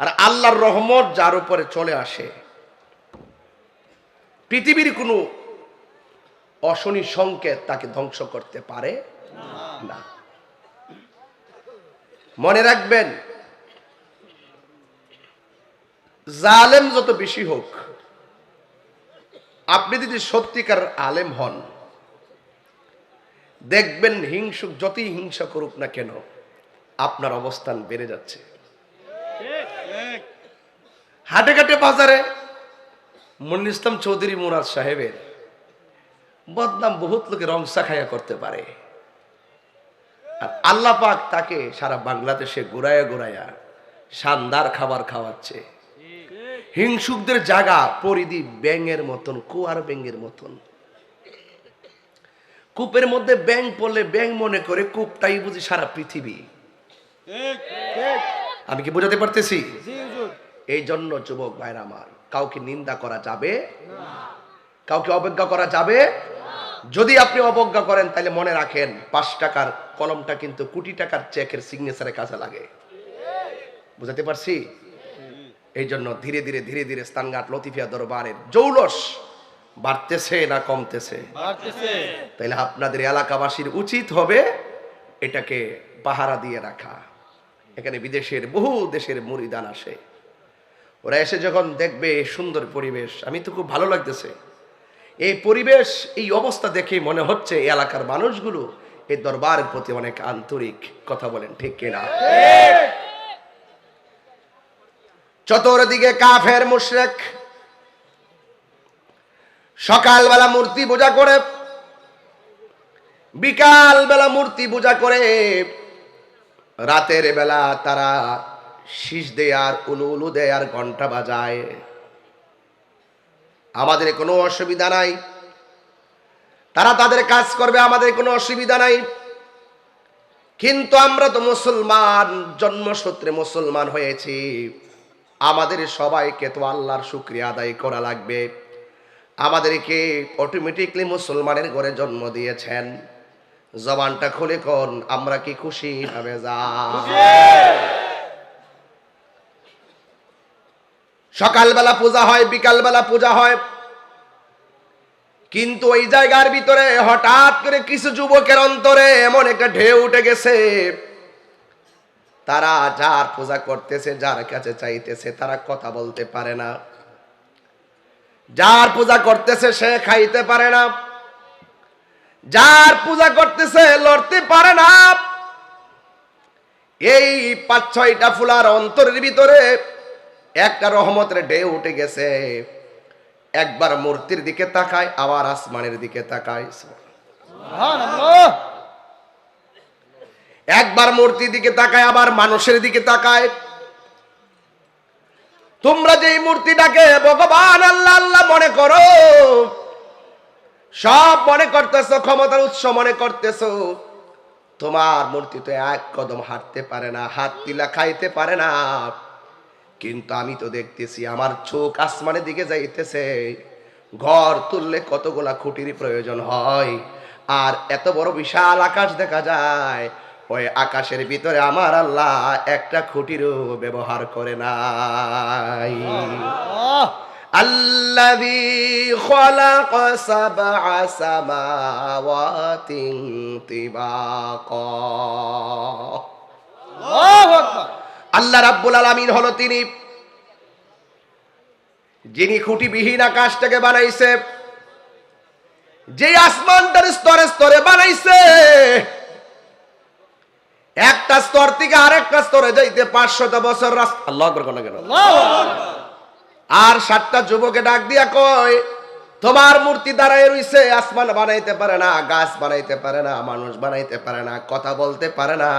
আর আল্লাহর রহমত যার উপরে চলে আসে। পৃথিবীর কোনো অশনি সংকেত তাকে ধ্বংস করতে পারে না। মনে রাখবেন, জালেম যত বেশি হোক, আপনি যদি সত্যিকার আলেম হন, দেখবেন হিংসুক যতই হিংসা করুক না কেন, আপনার অবস্থান বেড়ে যাচ্ছে। হাটে ঘাটে বাজারে মনির ইসলাম চৌধুরী মুরাদ সাহেবের বদনাম বহুত লোকে রংসা খায়া করতে পারে। আর আল্লাহ পাক তাকে সারা বাংলাদেশে ঘুরায়া ঘুরায়া শানদার খাবার খাওয়াচ্ছে। হিংসুকদের জায়গা পরিধি ব্যাঙের মতন, কুয়ার ব্যাঙের মতন। কূপের মধ্যে ব্যাং পড়লে ব্যাং মনে করে কূপটাই বুঝি সারা পৃথিবী। আমি কি বোঝাতে পারতেছি? এই জন্য যুবক ভাইরা আমার কাউকে নিন্দা করা যাবে? কাউকে অবজ্ঞা করা যাবে? যদি আপনি অবজ্ঞা করেন তাহলে মনে রাখেন পাঁচ টাকার কলমটা কিন্তু কোটি টাকার চেকের সিগনেচারের কাছে লাগে। বুঝাতে পারছি? এই জন্য ধীরে ধীরে ধীরে ধীরে স্থানঘাট লতিফিয়া দরবারের জৌলস বাড়তেছে না কমতেছে? তাহলে আপনাদের এলাকাবাসীর উচিত হবে এটাকে পাহারা দিয়ে রাখা। এখানে বিদেশের বহু দেশের মুরিদান আসে। ওরা এসে যখন দেখবে সুন্দর পরিবেশ, আমি তো খুব ভালো লাগতেছে। এই পরিবেশ, এই অবস্থা দেখে মনে হচ্ছে এলাকার মানুষগুলো এই দরবারের প্রতি অনেক আন্তরিক কথা বলেন, ঠিক কিনা? চতুর্দিকে কাফের মুশরেক। সকালবেলা মূর্তি পূজা করে। বিকাল বেলা মূর্তি পূজা করে। রাতের বেলা তারা শীষ দেয় আর উলু উলু দেয় আর ঘণ্টা বাজায়। আমাদের কোনো অসুবিধা নাই। তারা তাদের কাজ করবে, আমাদের কোনো অসুবিধা নাই। কিন্তু আমরা তো মুসলমান, জন্মসূত্রে মুসলমান হয়েছি। আমাদের সবাইকে তো আল্লাহর শুক্রিয়া আদায় করা লাগবে। আমাদেরকে অটোমেটিকলি মুসলমানের ঘরে জন্ম দিয়েছেন। জবানটা খুলে কোন, আমরা কি খুশি হবে যা সকালবেলা পূজা হয়, বিকালবেলা পূজা হয়। কিন্তু ওই জায়গার ভিতরে হঠাৎ করে কিছু যুবকের অন্তরে এমন একটা ঢেউ উঠে গেছে। তারা যার পূজা করতেছে, যার কাছে চাইতেছে, তারা কথা বলতে পারে না। যার পূজা করতেছে, সে খাইতে পারে না। যার পূজা করতেছে, লড়তে পারে না। এই পাঁচ ছয়টা ফুলার অন্তরের ভিতরে একটা রহমতের ঢেউ উঠে গেছে। একবার মূর্তির দিকে তাকায় আবার আসমানের দিকে তাকায়। একবার মূর্তির দিকে তাকায় আবার মানুষের দিকে তাকায়। তোমরা যে মূর্তিটাকে ভগবান আল্লাহ আল্লাহ মনে করো সব মনে করতেছো ক্ষমতার উৎস মনে করতেছো তোমার মূর্তি তো এক কদম হাঁটতে পারে না হাত তিলা খাইতে পারে না। কিন্তু আমি তো দেখতেছি আমার চোখ আসমানের দিকে যাইতেছে ঘর তুললে কতগুলা খুঁটির প্রয়োজন হয় আর এত বড় বিশাল আকাশ দেখা যায় ওই আকাশের ভিতরে আমার আল্লাহ একটা খুঁটিরও ব্যবহার করে নাই الذي خلق سبع سماوات طباقا আল্লাহ রাব্বুল আলামিন হলো তিনি। যিনি খুঁটিবিহীন আকাশটাকে বানাইছে যে আসমানটার স্তরে স্তরে বানাইছে একটা স্তর থেকে আরেকটা স্তরে যাইতে পাঁচশত বছর রাস্তা। আল্লাহ আকবার কেন? আর সাতটা যুবকে ডাক দিয়া কয় তোমার মূর্তি দাঁড়ায় রইছে আসমান বানাইতে পারে না গাছ বানাইতে পারে না মানুষ বানাইতে পারে না কথা বলতে পারে না।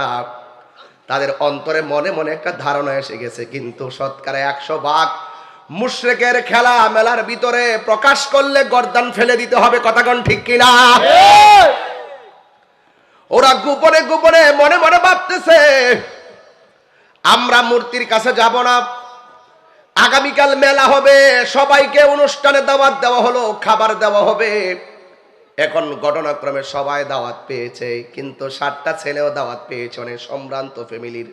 তাদের অন্তরে মনে মনে একটা ধারণা এসে গেছে কিন্তু সৎকারে একশো ভাগ মুশরেকের খেলা মেলার ভিতরে প্রকাশ করলে গর্দান ফেলে দিতে হবে কথাগণ ঠিক কিনা? ওরা গোপনে গোপনে মনে মনে ভাবতেছে আমরা মূর্তির কাছে যাব না আগামীকাল মেলা হবে সবাইকে অনুষ্ঠানে দাওয়াত দেওয়া হলো খাবার দেওয়া হবে। এখন ঘটনাক্রমে সবাই দাওয়াত পেয়েছে, কিন্তু সাতটা ছেলেও দাওয়াত পেয়েছে অনেক সম্ভ্রান্ত ফ্যামিলির।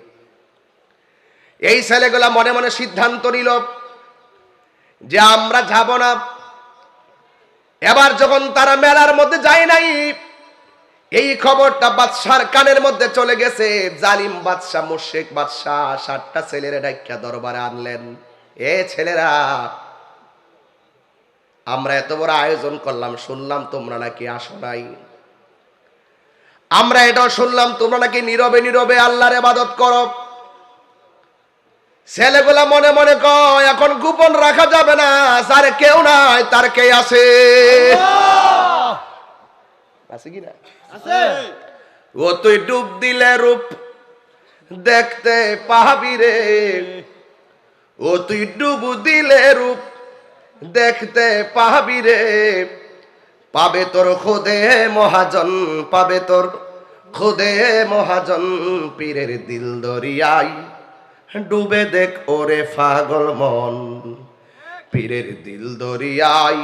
এই ছেলেগুলা মনে মনে সিদ্ধান্ত নিল যে আমরা যাব না। এবার যখন তারা মেলার মধ্যে যায় নাই, এই খবরটা বাদশার কানের মধ্যে চলে গেছে, জালিম বাদশাহ মুশেক বাদশাহ, সাতটা ছেলেরা ডাক্কা দরবারে আনলেন। এ ছেলেরা আমরা এত বড় আয়োজন করলাম শুনলাম তোমরা নাকি আসো নাই। আমরা এটাও শুনলাম তোমরা নাকি নীরবে নীরবে আল্লাহর ইবাদত করো। ছেলেগুলা মনে মনে কয় এখন গোপন রাখা যাবে না যার কেউ নাই তার কে আছে? আছে কি না? আছে। ও তুই ডুব দিলে রূপ দেখতে পাবি রে। ও তুই ডুব দিলে রূপ দেখতে পাবি রে। পাবে তোর খোদে মহাজন পাবে তোর খোদে মহাজন পীরের দিল দরিয়াই। ডুবে দেখ ওরে পাগল মন পীরের দিল দরিয়াই।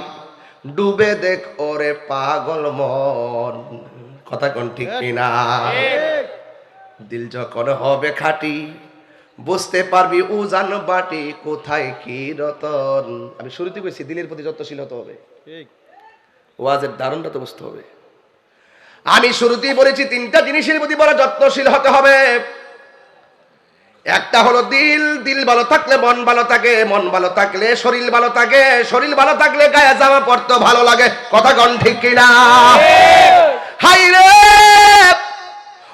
ডুবে দেখ ওরে পাগল মন। কথা কোন ঠিক কিনা? দিল যখন হবে খাটি বুঝতে পারবি উজান বাটি কোথায় কি রতন? আমি শুরুতে কইছি দিলের প্রতি যত্নশীল হতে হবে। ওয়াজের দারুণটা তো বুঝতে হবে। আমি শুরুতেই বলেছি তিনটা জিনিসের প্রতি বড় যত্নশীল হতে হবে। একটা হলো দিল দিল ভালো থাকলে মন ভালো থাকে মন ভালো থাকলে শরীর ভালো থাকে শরীর ভালো থাকলে গায়ে জামা পড়তে ভালো লাগে। কথা কন ঠিক কিনা? হাই রে!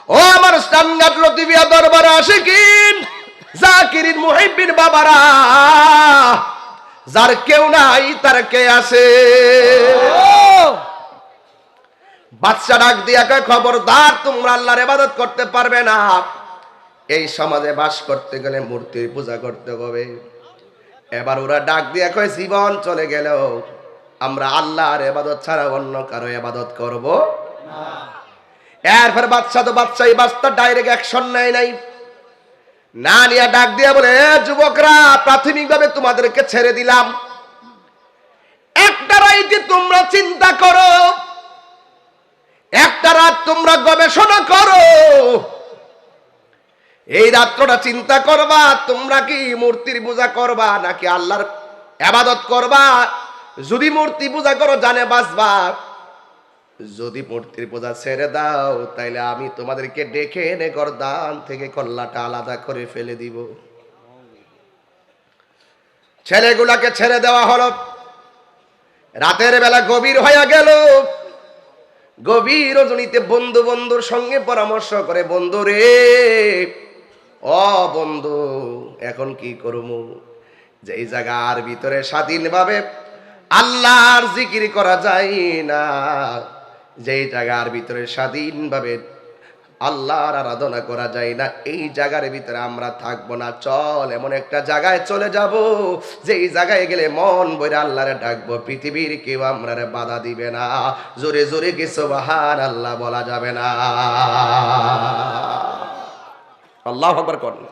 ও আমার স্টানগাট লতিবিয়া দরবার আসে কিন? জাকিরিন মুহিব্বিন বাবারা, যার কেউ নাই, তার কে আছে? বাচ্চা ডাক দিয়া খবরদার, তোমরা আল্লাহর ইবাদত করতে পারবে না। এই সমাজে বাস করতে গেলে মূর্তির পূজা করতে হবে। এবার ওরা ডাক দিয়া কয়, জীবন চলে গেল আমরা আল্লাহর এবাদত ছাড়া অন্য কারও এবাদত করব এরপর বাচ্চা তো বাচ্চা এই বাচ্চা ডাইরেক্ট অ্যাকশন নেয় নাই। না ডাক দিয়া বলে, "এ যুবকরা, প্রাথমিকভাবে তোমাদেরকে ছেড়ে দিলাম। একটা রাইতে তোমরা চিন্তা করো, একটা রাত তোমরা গবেষণা করো। এই রাত্রটা চিন্তা করবা, তোমরা কি মূর্তির পূজা করবা, নাকি আল্লাহর আবাদত করবা? যদি মূর্তি পূজা করো, জানে বাঁচবা। যদি মূর্তির পূজা ছেড়ে দাও, তাইলে আমি তোমাদেরকে ডেকে এনে গরদান থেকে কল্লাটা আলাদা করে ফেলে দিব। ছেলেগুলাকে ছেড়ে দেওয়া হলো। রাতের বেলা গভীর হয়ে গেল। গভীর রজনীতে বন্ধু বন্ধুর সঙ্গে পরামর্শ করে, বন্ধু রে ও বন্ধু, এখন কি করব যেই জায়গার ভিতরে স্বাধীনভাবে আল্লাহর জিকির করা যায় না। যেই জায়গার ভিতরে স্বাধীনভাবে আল্লাহর আরাধনা করা যায় না এই জায়গার ভিতরে আমরা থাকব না। চল এমন একটা জায়গায় চলে যাব যেই জায়গায় গেলে মন বইরে আল্লাহরে ডাকবো। পৃথিবীর কেউ আমরা বাধা দিবে না। জোরে জোরে কিছু বাহার আল্লাহ বলা যাবে না। আল্লাহ আকবার করেন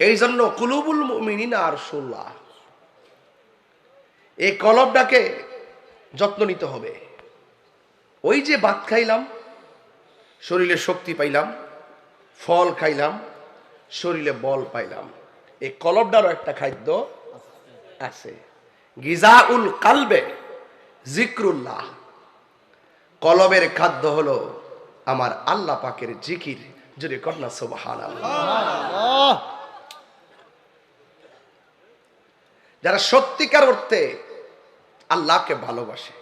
এই জন্য কুলুবুল মুমিনিনা আর সুল্লাহ এই কলবটাকে যত্ন নিতে হবে। ওই যে ভাত খাইলাম শরীরে শক্তি পাইলাম ফল খাইলাম শরীরে বল পাইলাম। এই কলবটারও একটা খাদ্য আছে। গিজাউল কালবে জিক্রুল্লাহ। কলবের খাদ্য হলো আমার আল্লাহ পাকের জিকির। যদি কন্যা সোবাহান যারা সত্যিকার অর্থে আল্লাহকে ভালোবাসে